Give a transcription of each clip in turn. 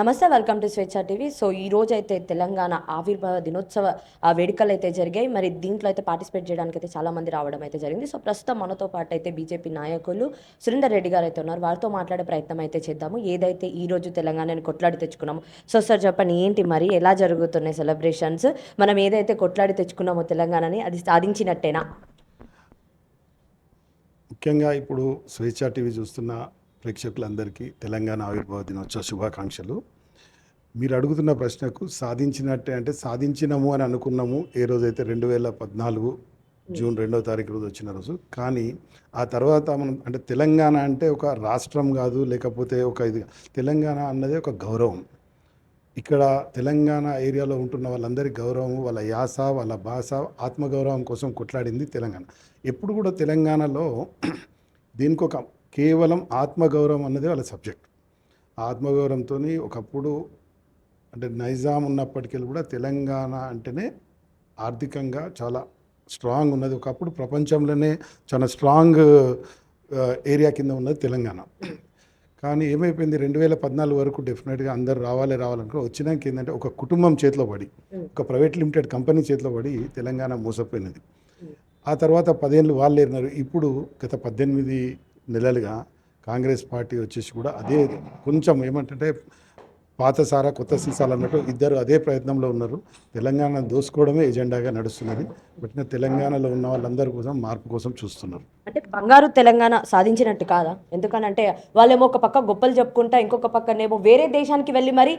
నమస్తే welcome to Swechha TV. So ఈ రోజు అయితే తెలంగాణ ఆవిర్భావ దినోత్సవ వేడుకలు అయితే జరిగాయి. మరి దీంట్లో అయితే పార్టిసిపేట్ చేయడానికి అయితే చాలా మంది రావడం అయితే జరిగింది. సో ప్రస్తుతం మనతో పాటు అయితే బీజేపీ నాయకులు సురేందర్ రెడ్డి గారు అయితే ఉన్నారు. వారితో మాట్లాడే ప్రయత్నం అయితే చేద్దాము. ఏదైతే ఈ రోజు తెలంగాణని కొట్లాడి తెచ్చుకున్నాము సో సార్ చెప్పండి ఏంటి మరి? ఎలా జరుగుతున్నాయి సెలబ్రేషన్స్? మనం ఏదైతే కొట్లాడి తెచ్చుకున్నామో తెలంగాణని అది సాధించినట్టేనా? ముఖ్యంగా ఇప్పుడు స్వేచ్ఛ టీవీ చూస్తున్న ప్రేక్షకులందరికీ తెలంగాణ ఆవిర్భావ దినోత్సవ శుభాకాంక్షలు. మీరు అడుగుతున్న ప్రశ్నకు సాధించినట్టే అంటే సాధించినము అని అనుకున్నాము ఏ రోజైతే రెండు వేల పద్నాలుగు జూన్ రెండవ తారీఖు రోజు వచ్చిన రోజు. కానీ ఆ తర్వాత మనం అంటే తెలంగాణ అంటే ఒక రాష్ట్రం కాదు లేకపోతే ఒక ఇది తెలంగాణ అన్నది ఒక గౌరవం. ఇక్కడ తెలంగాణ ఏరియాలో ఉంటున్న వాళ్ళందరి గౌరవం వాళ్ళ యాస వాళ్ళ భాష ఆత్మగౌరవం కోసం కొట్లాడింది తెలంగాణ. ఎప్పుడు కూడా తెలంగాణలో దీనికి ఒక కేవలం ఆత్మగౌరవం అన్నది వాళ్ళ సబ్జెక్ట్. ఆత్మగౌరవంతో ఒకప్పుడు అంటే నైజాం ఉన్నప్పటికీ కూడా తెలంగాణ అంటేనే ఆర్థికంగా చాలా స్ట్రాంగ్ ఉన్నది. ఒకప్పుడు ప్రపంచంలోనే చాలా స్ట్రాంగ్ ఏరియా కింద ఉన్నది తెలంగాణ. కానీ ఏమైపోయింది? రెండు వేల పద్నాలుగు వరకు డెఫినెట్గా అందరు రావాలి రావాలనుకో వచ్చినాక ఏంటంటే ఒక కుటుంబం చేతిలో పడి ఒక ప్రైవేట్ లిమిటెడ్ కంపెనీ చేతిలో పడి తెలంగాణ మోసపోయినది. ఆ తర్వాత పదేళ్ళు వాళ్ళు ఏరినారు. ఇప్పుడు గత పద్దెనిమిది నెలలుగా కాంగ్రెస్ పార్టీ వచ్చేసి కూడా అదే కొంచెం ఏమంటే పాత సారా కొత్త సీసాలు అన్నట్టు ఇద్దరు అదే ప్రయత్నంలో ఉన్నారు. తెలంగాణ దోసుకోవడమే ఎజెండాగా నడుస్తున్నది. బట్ తెలంగాణలో ఉన్న వాళ్ళందరి కోసం మార్పు కోసం చూస్తున్నారు. అంటే బంగారు తెలంగాణ సాధించినట్టు కాదా? ఎందుకనంటే వాళ్ళేమో ఒక పక్క గొప్పలు చెప్పుకుంటా ఇంకొక పక్కనేమో వేరే దేశానికి వెళ్ళి మరి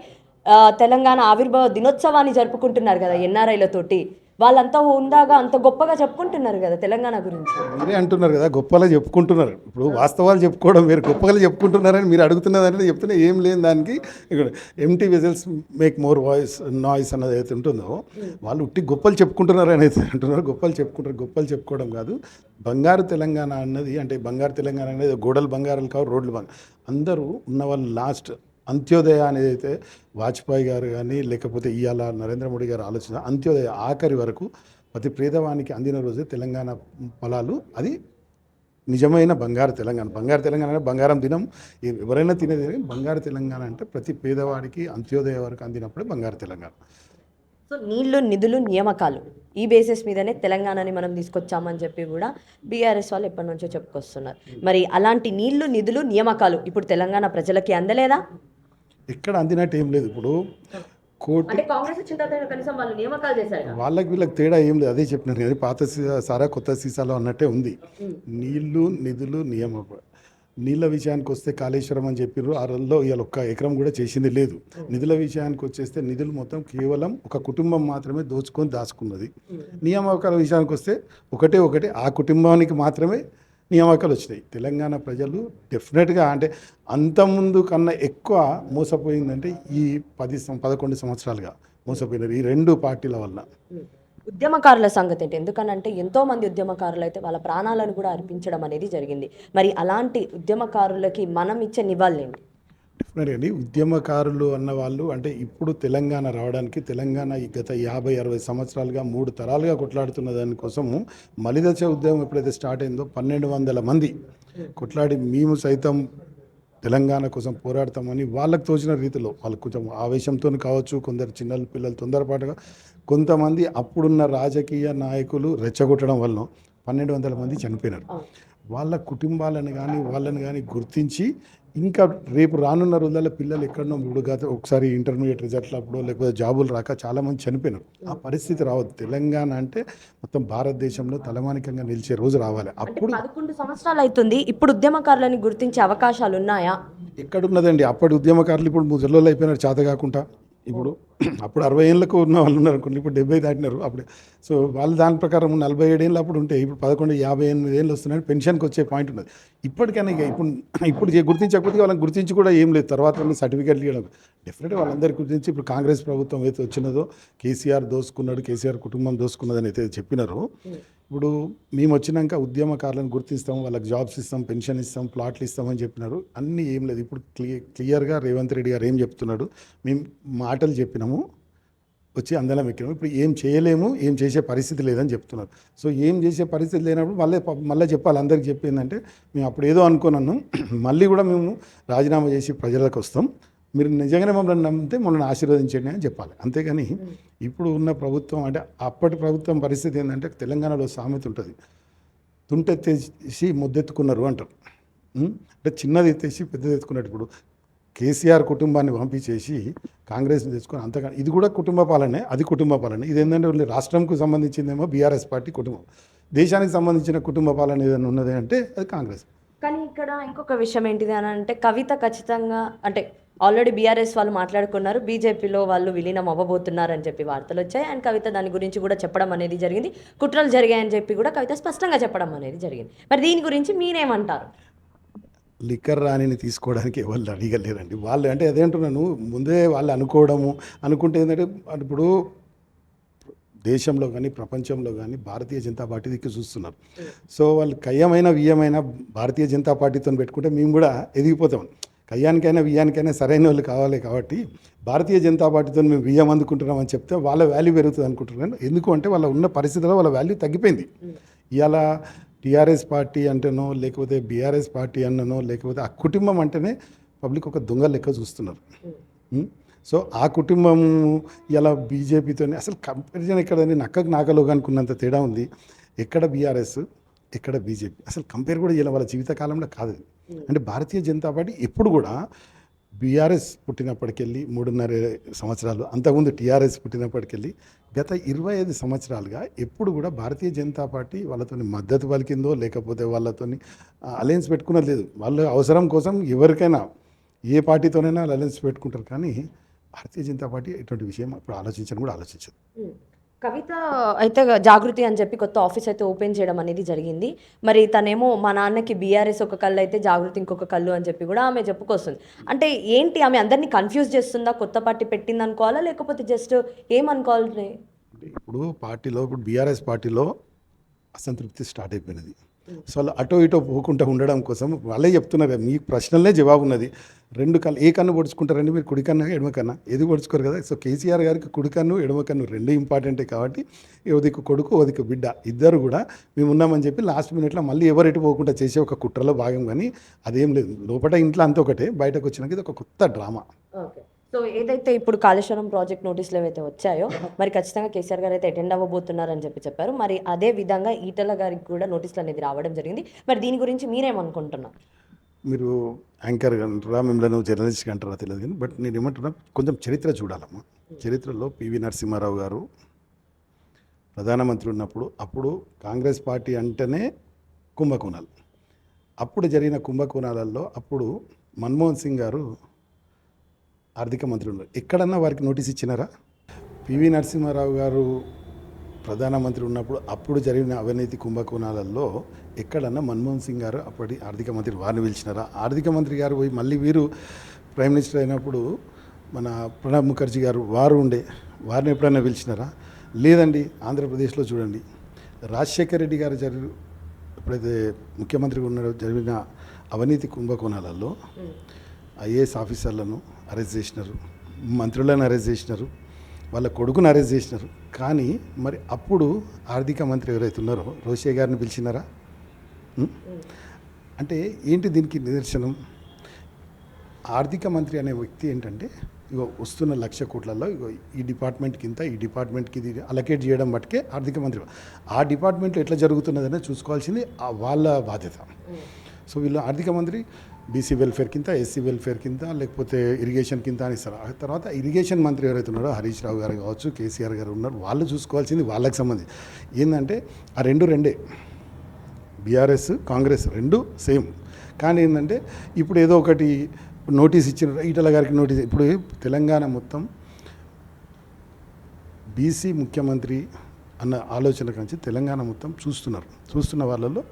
తెలంగాణ ఆవిర్భావ దినోత్సవాన్ని జరుపుకుంటున్నారు కదా ఎన్ఆర్ఐలతోటి. వాళ్ళంతా హుందాగా అంత గొప్పగా చెప్పుకుంటున్నారు కదా తెలంగాణ గురించి. మీరే అంటున్నారు కదా గొప్పలా చెప్పుకుంటున్నారు. ఇప్పుడు వాస్తవాలు చెప్పుకోవడం మీరు గొప్పగా చెప్పుకుంటున్నారని మీరు అడుగుతున్నదంటే చెప్తున్నా ఏం లేని దానికి ఇక్కడ empty vessels make more voice noise అన్నది అయితే ఉంటుందో వాళ్ళు ఉట్టి గొప్పలు చెప్పుకుంటున్నారు అని అయితే అంటున్నారు. గొప్పలు చెప్పుకుంటారు గొప్పలు చెప్పుకోవడం కాదు. బంగారు తెలంగాణ అన్నది అంటే బంగారు తెలంగాణ అనేది గోడలు బంగారాలు కావు రోడ్లు బంగారు. అందరూ ఉన్న వాళ్ళు లాస్ట్ అంత్యోదయ అనేది అయితే వాజ్పేయి గారు కానీ లేకపోతే ఇవాళ నరేంద్ర మోడీ గారు ఆలోచన అంత్యోదయ ఆఖరి వరకు ప్రతి పేదవానికి అందిన రోజే తెలంగాణ ఫలాలు. అది నిజమైన బంగారు తెలంగాణ. బంగారు తెలంగాణ అంటే బంగారం దినం. ఎవరైనా తినేది బంగారు తెలంగాణ అంటే ప్రతి పేదవాడికి అంత్యోదయ వరకు అందినప్పుడే బంగారు తెలంగాణ. సో నీళ్ళు నిధులు నియామకాలు ఈ బేసిస్ మీదనే తెలంగాణని మనం తీసుకొచ్చామని చెప్పి కూడా బీఆర్ఎస్ వాళ్ళు ఎప్పటి నుంచో చెప్పుకొస్తున్నారు. మరి అలాంటి నీళ్ళు నిధులు నియామకాలు ఇప్పుడు తెలంగాణ ప్రజలకి అందలేదా? ఎక్కడ అందినట్టు ఏం లేదు. ఇప్పుడు కదా. వాళ్ళకి వీళ్ళకి తేడా ఏం లేదు. అదే చెప్పినారు కానీ పాత సారా కొత్త సీసాలో అన్నట్టే ఉంది. నీళ్ళు నిధులు నియమ నీళ్ళ విషయానికి వస్తే కాళేశ్వరం అని చెప్పారు ఆ రోజుల్లో ఇవాళ ఒక్క ఎకరం కూడా చేసింది లేదు. నిధుల విషయానికి వచ్చేస్తే నిధులు మొత్తం కేవలం ఒక కుటుంబం మాత్రమే దోచుకొని దాచుకున్నది. నియామకాల విషయానికి వస్తే ఒకటే ఒకటి. ఆ కుటుంబానికి మాత్రమే నియామకాలు వచ్చినాయి. తెలంగాణ ప్రజలు డెఫినెట్గా అంటే అంతకుముందు కన్నా ఎక్కువ మోసపోయిందంటే ఈ పది సం- పదకొండు సంవత్సరాలుగా మోసపోయినారు ఈ రెండు పార్టీల వల్ల ఉద్యమకారుల సంగతి ఏంటి? ఎందుకనంటే ఎంతో మంది ఉద్యమకారులు అయితే వాళ్ళ ప్రాణాలను కూడా అర్పించడం అనేది జరిగింది. మరి అలాంటి ఉద్యమకారులకి మనం ఇచ్చే నివాళులేంటి డెఫినెట్గా అండి ఉద్యమకారులు అన్న వాళ్ళు అంటే ఇప్పుడు తెలంగాణ రావడానికి తెలంగాణ ఈ గత యాభై అరవై సంవత్సరాలుగా మూడు తరాలుగా కొట్లాడుతున్న దానికోసము మలిదశ ఉద్యమం ఎప్పుడైతే స్టార్ట్ అయిందో పన్నెండు వందల మంది కొట్లాడి మేము సైతం తెలంగాణ కోసం పోరాడతామని వాళ్ళకు తోచిన రీతిలో వాళ్ళకు కొంచెం ఆవేశంతో కావచ్చు కొందరు చిన్న పిల్లలు తొందరపాటుగా కొంతమంది అప్పుడున్న రాజకీయ నాయకులు రెచ్చగొట్టడం వల్ల పన్నెండు వందల మంది చనిపోయినారు. వాళ్ళ కుటుంబాలను కానీ వాళ్ళని కానీ గుర్తించి ఇంకా రేపు రానున్న రోజుల్లో పిల్లలు ఎక్కడనో ఇప్పుడు గత ఒకసారి ఇంటర్మీడియట్ రిజల్ట్లు అప్పుడు లేకపోతే జాబులు రాక చాలామంది చనిపోయినారు. ఆ పరిస్థితి రావద్దు. తెలంగాణ అంటే మొత్తం భారతదేశంలో తలమానికంగా నిలిచే రోజు రావాలి. అప్పుడు పదకొండు సంవత్సరాలు అవుతుంది ఇప్పుడు ఉద్యమకారులని గుర్తించే అవకాశాలు ఉన్నాయా? ఎక్కడున్నదండి? అప్పటి ఉద్యమకారులు ఇప్పుడు ముసలోళ్ళు అయిపోయినారు చేత కాకుండా. ఇప్పుడు అప్పుడు అరవై ఏళ్ళకు ఉన్న వాళ్ళు ఉన్నారు అనుకోండి ఇప్పుడు డెబ్బై దాటినారు అప్పుడు. సో వాళ్ళు దాని ప్రకారం నలభై ఏడు ఏళ్ళు అప్పుడు ఉంటే ఇప్పుడు పదకొండు యాభై ఎనిమిది ఏళ్ళు వస్తున్నాయి పెన్షన్కి వచ్చే పాయింట్ ఉన్నది. ఇప్పటికైనా ఇక ఇప్పుడు ఇప్పుడు గుర్తించకపోతే వాళ్ళని గుర్తించి కూడా ఏం లేదు. తర్వాత సర్టిఫికేట్లు ఇవ్వడం. డెఫినెట్గా వాళ్ళందరి గురించి ఇప్పుడు కాంగ్రెస్ ప్రభుత్వం అయితే వచ్చినదో కేసీఆర్ దోసుకున్నాడు కేసీఆర్ కుటుంబం దోసుకున్నదని అయితే చెప్పినారో ఇప్పుడు మేము వచ్చినాక ఉద్యమకారులను గుర్తిస్తాం వాళ్ళకి జాబ్స్ ఇస్తాం పెన్షన్ ఇస్తాం ప్లాట్లు ఇస్తామని చెప్పినారు. అన్నీ ఏం లేదు. ఇప్పుడు క్లియర్ క్లియర్గా రేవంత్ రెడ్డి గారు ఏం చెప్తున్నాడు? మేము మాటలు చెప్పినాము. వచ్చి అందలం ఎక్కినాము ఇప్పుడు ఏం చేయలేము ఏం చేసే పరిస్థితి లేదని చెప్తున్నారు. సో ఏం చేసే పరిస్థితి లేనప్పుడు మళ్ళీ మళ్ళీ చెప్పాలి. అందరికి చెప్పిందంటే మేము అప్పుడు ఏదో అనుకున్నాను. మళ్ళీ కూడా మేము రాజీనామా చేసి ప్రజలకు వస్తాం. మీరు నిజంగానే మమ్మల్ని నమ్మితే మమ్మల్ని ఆశీర్వదించండి అని చెప్పాలి. అంతేగాని ఇప్పుడు ఉన్న ప్రభుత్వం అంటే అప్పటి ప్రభుత్వం పరిస్థితి ఏంటంటే తెలంగాణలో సామెత ఉంటుంది. తుంటెత్తేసి ముద్దెత్తుకున్నారు అంటారు? అంటే చిన్నది ఎత్తేసి పెద్దది ఎత్తుకున్నట్టు ఇప్పుడు కేసీఆర్ కుటుంబాన్ని పంపించేసి కాంగ్రెస్ని తెచ్చుకొని అంతకన్నా ఇది కూడా కుటుంబ పాలనే అది కుటుంబ పాలన. ఇది ఏంటంటే రాష్ట్రంకు సంబంధించిందేమో బీఆర్ఎస్ పార్టీ కుటుంబం. దేశానికి సంబంధించిన కుటుంబ పాలన ఏదైనా ఉన్నది అంటే అది కాంగ్రెస్. కానీ ఇక్కడ ఇంకొక విషయం ఏంటిది అని అంటే కవిత ఖచ్చితంగా అంటే ఆల్రెడీ బీఆర్ఎస్ వాళ్ళు మాట్లాడుకున్నారు బీజేపీలో వాళ్ళు విలీనం అవ్వబోతున్నారు అని చెప్పి వార్తలు వచ్చాయి. అండ్ కవిత దాని గురించి కూడా చెప్పడం అనేది జరిగింది. కుట్రలు జరిగాయని చెప్పి కూడా కవిత స్పష్టంగా చెప్పడం అనేది జరిగింది. మరి దీని గురించి మీరేమంటారు? లిక్కర్ రాణిని తీసుకోవడానికి ఎవరు అడిగలేరండి వాళ్ళు అంటే అదేంటున్నాను ముందే వాళ్ళు అనుకోవడము అనుకుంటే ఏంటంటే ఇప్పుడు దేశంలో కానీ ప్రపంచంలో కానీ భారతీయ జనతా పార్టీ దిక్కు చూస్తున్నారు. సో వాళ్ళు కయ్యమైన వియ్యమైన భారతీయ జనతా పార్టీతో పెట్టుకుంటే మేము కూడా ఎదిగిపోతాం. కయ్యానికైనా వియ్యానికైనా సరైన వాళ్ళు కావాలి కాబట్టి భారతీయ జనతా పార్టీతో మేము వియ్యం అందుకుంటున్నాం అని చెప్తే వాళ్ళ వాల్యూ పెరుగుతుంది అనుకుంటున్నాను. ఎందుకు అంటే వాళ్ళ ఉన్న పరిస్థితుల్లో వాళ్ళ వాల్యూ తగ్గిపోయింది. ఇవాళ టీఆర్ఎస్ పార్టీ అంటేనో లేకపోతే బీఆర్ఎస్ పార్టీ అన్ననో లేకపోతే ఆ కుటుంబం అంటేనే పబ్లిక్ ఒక దొంగ లెక్క చూస్తున్నారు? సో ఆ కుటుంబం ఇలా బీజేపీతో అసలు కంపారిజన్ ఎక్కడండి? నక్కకు నాకలో అనుకున్నంత తేడా ఉంది. ఎక్కడ బీఆర్ఎస్ ఎక్కడ బీజేపీ? అసలు కంపేర్ కూడా ఇలా వాళ్ళ జీవితకాలంలో కాదు. ఇది. అంటే భారతీయ జనతా పార్టీ ఎప్పుడు కూడా బీఆర్ఎస్ పుట్టినప్పటికెళ్ళి మూడున్నర సంవత్సరాలు అంతకుముందు టీఆర్ఎస్ పుట్టినప్పటికెళ్ళి గత ఇరవై ఐదు సంవత్సరాలుగా ఎప్పుడు కూడా భారతీయ జనతా పార్టీ వాళ్ళతోని మద్దతు పలికిందో లేకపోతే వాళ్ళతోని అలయన్స్ పెట్టుకున్నది లేదు. వాళ్ళ అవసరం కోసం ఎవరికైనా ఏ పార్టీతోనైనా అలయన్స్ పెట్టుకుంటారు. కానీ భారతీయ జనతా పార్టీ ఇటువంటి విషయం ఇప్పుడు ఆలోచించడం కూడా ఆలోచించదు. కవిత అయితే జాగృతి అని చెప్పి కొత్త ఆఫీస్ అయితే ఓపెన్ చేయడం అనేది జరిగింది. మరి తనేమో మా నాన్నకి బీఆర్ఎస్ ఒక కళ్ళు అయితే జాగృతి ఇంకొక కళ్ళు అని చెప్పి కూడా ఆమె చెప్పుకొస్తుంది. అంటే ఏంటి ఆమె అందరినీ కన్ఫ్యూజ్ చేస్తుందా? కొత్త పార్టీ పెట్టింది అనుకోవాలా? లేకపోతే జస్ట్ ఏమనుకోవాలి ఇప్పుడు పార్టీలో ఇప్పుడు బీఆర్ఎస్ పార్టీలో అసంతృప్తి స్టార్ట్ అయిపోయినది. సో వాళ్ళు అటో ఇటో పోకుండా ఉండడం కోసం వాళ్ళే చెప్తున్నారు కదా, మీ ప్రశ్నలే జవాబు ఉన్నది రెండు కళ్ళు ఏ కన్ను పొడుచుకుంటారండి మీరు? కుడి కన్నా ఎడమ కన్నా? ఏది పొడుచుకోరు కదా. సో కేసీఆర్ గారికి కుడి కన్ను ఎడమ కన్ను రెండు ఇంపార్టెంటే కాబట్టి ఓదికు కొడుకు ఓదికు బిడ్డ ఇద్దరు కూడా మేము ఉన్నామని చెప్పి లాస్ట్ మినిట్లో మళ్ళీ ఎవరు పోకుండా చేసే ఒక కుట్రలో భాగం కానీ అదేం లేదు. లోపల ఇంట్లో అంత ఒకటే బయటకు వచ్చినాక ఇది ఒక కొత్త డ్రామా. ఓకే. సో ఏదైతే ఇప్పుడు కాళేశ్వరం ప్రాజెక్ట్ నోటీసులు ఏవైతే వచ్చాయో మరి ఖచ్చితంగా కేసీఆర్ గారు అయితే అటెండ్ అవ్వబోతున్నారని చెప్పి చెప్పారు. మరి అదే విధంగా ఈటల గారికి కూడా నోటీసులు అనేది రావడం జరిగింది. మరి దీని గురించి మీరేమనుకుంటున్నారు? మీరు యాంకర్ అంటారా మిమ్మల్ని జర్నలిస్ట్ అంటారా తెలియదు కానీ బట్ నేను ఏమంటున్నా కొంచెం చరిత్ర చూడాలమ్మా. చరిత్రలో పివి నరసింహారావు గారు ప్రధానమంత్రి ఉన్నప్పుడు అప్పుడు కాంగ్రెస్ పార్టీ అంటేనే కుంభకోణాలు. అప్పుడు జరిగిన కుంభకోణాలలో అప్పుడు మన్మోహన్ సింగ్ గారు ఆర్థిక మంత్రి ఉన్నారు ఎక్కడన్నా వారికి నోటీస్ ఇచ్చినారా? పివి నరసింహారావు గారు ప్రధానమంత్రి ఉన్నప్పుడు అప్పుడు జరిగిన అవినీతి కుంభకోణాలలో ఎక్కడన్నా మన్మోహన్ సింగ్ గారు అప్పటి ఆర్థిక మంత్రి వారిని పిలిచినారా? ఆర్థిక మంత్రి గారు పోయి మళ్ళీ వీరు ప్రైమ్ మినిస్టర్ అయినప్పుడు మన ప్రణబ్ ముఖర్జీ గారు వారు ఉండే వారిని ఎప్పుడైనా పిలిచినారా? లేదండి ఆంధ్రప్రదేశ్లో చూడండి. రాజశేఖర్ రెడ్డి గారు జరిగి ఎప్పుడైతే ముఖ్యమంత్రిగా ఉన్న జరిగిన అవినీతి కుంభకోణాలలో ఐఏఎస్ ఆఫీసర్లను అరెస్ట్ చేసినారు మంత్రులను అరెస్ట్ చేసినారు వాళ్ళ కొడుకును అరెస్ట్ చేసినారు. కానీ మరి అప్పుడు ఆర్థిక మంత్రి ఎవరైతే ఉన్నారో రోషే గారిని పిలిచినారా? అంటే ఏంటి దీనికి నిదర్శనం? ఆర్థిక మంత్రి అనే వ్యక్తి ఏంటంటే ఇగో వస్తున్న లక్ష కోట్లలో ఇగో ఈ డిపార్ట్మెంట్కి ఇంత ఈ డిపార్ట్మెంట్కి ఇది అలకేట్ చేయడం బట్టికే ఆర్థిక మంత్రి ఆ డిపార్ట్మెంట్లో ఎట్లా జరుగుతున్నదనే చూసుకోవాల్సింది వాళ్ళ బాధ్యత. సో వీళ్ళు ఆర్థిక మంత్రి బీసీ వెల్ఫేర్ కింద ఎస్సీ వెల్ఫేర్ కింద లేకపోతే ఇరిగేషన్ కింద అని ఇస్తారు. ఆ తర్వాత ఇరిగేషన్ మంత్రి ఎవరైతే ఉన్నారో హరీష్ రావు గారు కావచ్చు కేసీఆర్ గారు ఉన్నారు వాళ్ళు చూసుకోవాల్సింది వాళ్ళకి సంబంధించి. ఏంటంటే ఆ రెండు రెండే. బీఆర్ఎస్ కాంగ్రెస్ రెండు సేమ్. కానీ ఏంటంటే ఇప్పుడు ఏదో ఒకటి నోటీస్ ఇచ్చిన ఈటల గారికి నోటీస్ ఇప్పుడు తెలంగాణ మొత్తం బీసీ ముఖ్యమంత్రి అన్న ఆలోచన కంచి తెలంగాణ మొత్తం చూస్తున్నారు. చూస్తున్న వాళ్ళలో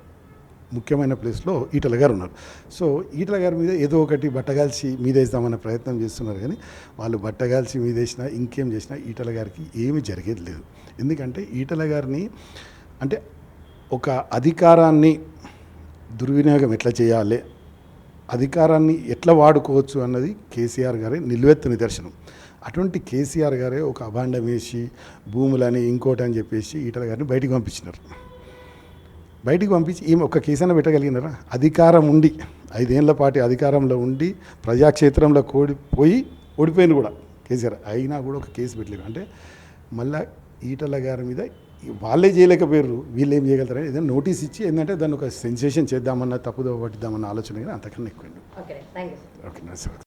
ముఖ్యమైన ప్లేస్లో ఈటల గారు ఉన్నారు. సో ఈటల గారి మీద ఏదో ఒకటి బట్టగాల్చి మీదేద్దామనే ప్రయత్నం చేస్తున్నారు కానీ వాళ్ళు బట్టగాల్చి మీదేసినా ఇంకేం చేసినా ఈటల గారికి ఏమీ జరిగేది లేదు. ఎందుకంటే ఈటల గారిని అంటే ఒక అధికారాన్ని దుర్వినియోగం ఎట్లా చేయాలి అధికారాన్ని ఎట్లా వాడుకోవచ్చు అన్నది కేసీఆర్ గారే నిలువెత్తు నిదర్శనం. అటువంటి కేసీఆర్ గారే ఒక అభాండం వేసి భూములని ఇంకోటి అని చెప్పేసి ఈటల గారిని బయటికి పంపించినారు. బయటికి పంపించి ఈమె ఒక కేసైనా పెట్టగలిగినారా? అధికారం ఉండి ఐదేళ్ళ పాటు అధికారంలో ఉండి ప్రజాక్షేత్రంలో కోడి పోయి ఓడిపోయింది కూడా కేసీఆర్. అయినా కూడా ఒక కేసు పెట్టలేదు అంటే మళ్ళా ఈటల గారి మీద వాళ్ళే చేయలేకపోయారు వీళ్ళు ఏం చేయగలుగుతారు ఏదైనా నోటీస్ ఇచ్చి ఏంటంటే దాన్ని ఒక సెన్సేషన్ చేద్దామన్న తప్పుదో పట్టిద్దామన్న ఆలోచన కానీ అంతకన్నా ఎక్కువ ఓకే